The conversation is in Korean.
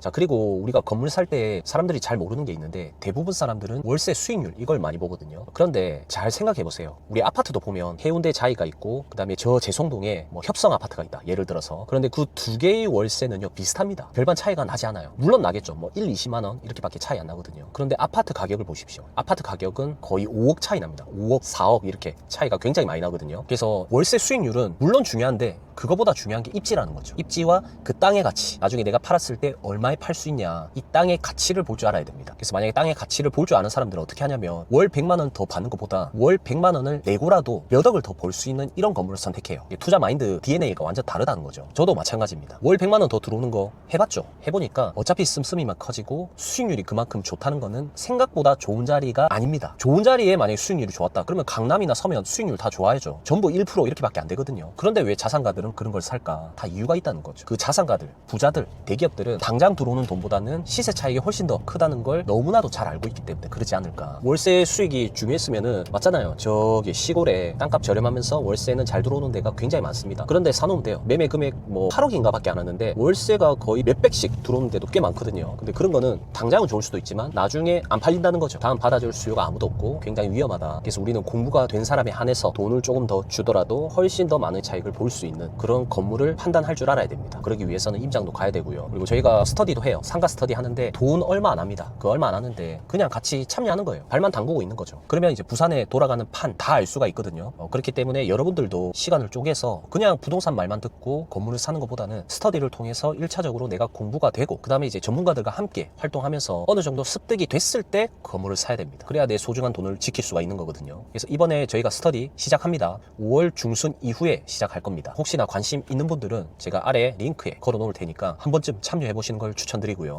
자 그리고 우리가 건물 살 때 사람들이 잘 모르는 게 있는데 대부분 사람들은 월세 수익률 이걸 많이 보거든요. 그런데 잘 생각해 보세요. 우리 아파트도 보면 해운대 자이가 있고 그 다음에 저 제송동에 뭐 협성 아파트가 있다. 예를 들어서 그런데 그 두 개의 월세는요 비슷합니다. 별반 차이가 나지 않아요. 물론 나겠죠. 뭐 1, 20만 원 이렇게밖에 차이 안 나거든요. 그런데 아파트 가격을 보십시오. 아파트 가격은 거의 5억 차이 납니다. 5억, 4억 이렇게 차이가 굉장히 많이 나거든요. 그래서 월세 수익률은 물론 중요한데 그거보다 중요한 게 입지라는 거죠. 입지와 그 땅의 가치. 나중에 내가 팔았을 때 얼마에 팔 수 있냐. 이 땅의 가치를 볼 줄 알아야 됩니다. 그래서 만약에 땅의 가치를 볼 줄 아는 사람들은 어떻게 하냐면 월 100만 원 더 받는 것보다 월 100만 원을 내고라도 몇 억을 더 벌 수 있는 이런 건물을 선택해요. 투자 마인드 DNA가 완전 다르다는 거죠. 저도 마찬가지입니다. 월 100만 원 더 들어오는 거 해봤죠. 해보니까 어차피 씀씀이만 커지고 수익률이 그만큼 좋다는 거는 생각보다 좋은 자리가 아닙니다. 좋은 자리에 만약에 수익률이 좋았다. 그러면 강남이나 서면 수익률 다 좋아야죠. 전부 1% 이렇게밖에 안 되거든요. 그런데 왜 자산가들은 그런 걸 살까? 다 이유가 있다는 거죠. 그 자산가들, 부자들, 대기업들은 당장 들어오는 돈보다는 시세 차익이 훨씬 더 크다는 걸 너무나도 잘 알고 있기 때문에 그러지 않을까. 월세 수익이 중요했으면은 맞잖아요. 저기 시골에 땅값 저렴하면서 월세는 잘 들어오는 데가 굉장히 많습니다. 그런데 사놓으면 돼요. 매매 금액 뭐 8억인가 밖에 안 하는데 월세가 거의 몇백씩 들어오는 데도 꽤 많거든요. 근데 그런 거는 당장은 좋을 수도 있지만 나중에 안 팔린다는 거죠. 다음 받아줄 수요가 아무도 없고 굉장히 위험하다. 그래서 우리는 공부가 된 사람에 한해서 돈을 조금 더 주더라도 훨씬 더 많은 차익을 볼 수 있는 그런 건물을 판단할 줄 알아야 됩니다. 그러기 위해서는 임장도 가야 되고요. 그리고 저희가 스터디도 해요. 상가 스터디 하는데 돈 얼마 안 합니다. 그 얼마 안 하는데 그냥 같이 참여하는 거예요. 발만 담그고 있는 거죠. 그러면 이제 부산에 돌아가는 판 다 알 수가 있거든요. 어, 그렇기 때문에 여러분들도 시간을 쪼개서 그냥 부동산 말만 듣고 건물을 사는 것보다는 스터디를 통해서 1차적으로 내가 공부가 되고 그 다음에 이제 전문가들과 함께 활동하면서 어느 정도 습득이 됐을 때 건물을 사야 됩니다. 그래야 내 소중한 돈을 지킬 수가 있는 거거든요. 그래서 이번에 저희가 스터디 시작합니다. 5월 중순 이후에 시작할 겁니다. 혹시나 관심 있는 분들은 제가 아래 링크에 걸어 놓을 테니까 한 번쯤 참여해 보시는 걸 추천드리고요.